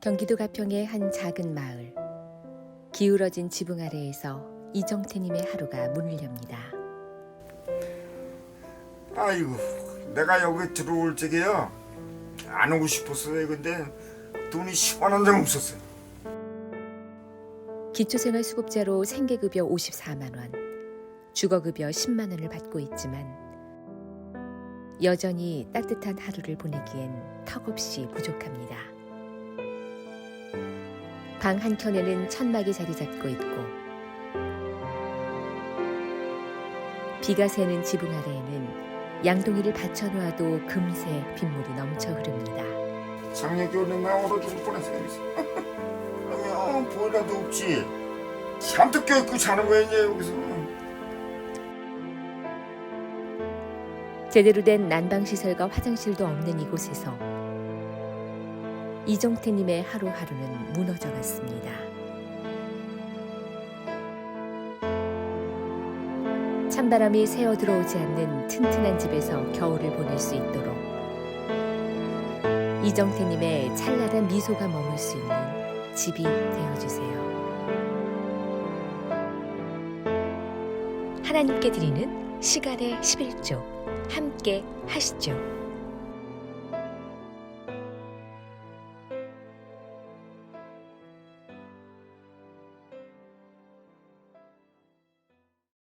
경기도 가평의 한 작은 마을. 기울어진 지붕 아래에서 이정태님의 하루가 문을 엽니다. 아이고 내가 여기 들어올 적에요 안 오고 싶었어요 근데 돈이 10원 한장 없었어요 기초생활수급자로 생계급여 54만 원, 주거급여 10만 원을 받고 있지만 여전히 따뜻한 하루를 보내기엔 턱없이 부족합니다. 방 한켠에는 천막이 자리 잡고 있고 비가 새는 지붕 아래에는 양동이를 받쳐놓아도 금세 빗물이 넘쳐 흐릅니다. 작년 겨울에 나 얼어 죽을 뻔했어 아유 보일러도 없지. 잠도 껴있고 자는 거야 이제 여기서. 제대로 된 난방 시설과 화장실도 없는 이곳에서 이정태님의 하루하루는 무너져 갔습니다. 찬바람이 새어 들어오지 않는 튼튼한 집에서 겨울을 보낼 수 있도록 이정태님의 찬란한 미소가 머물 수 있는 집이 되어주세요. 하나님께 드리는 시간의 11조 함께 하시죠.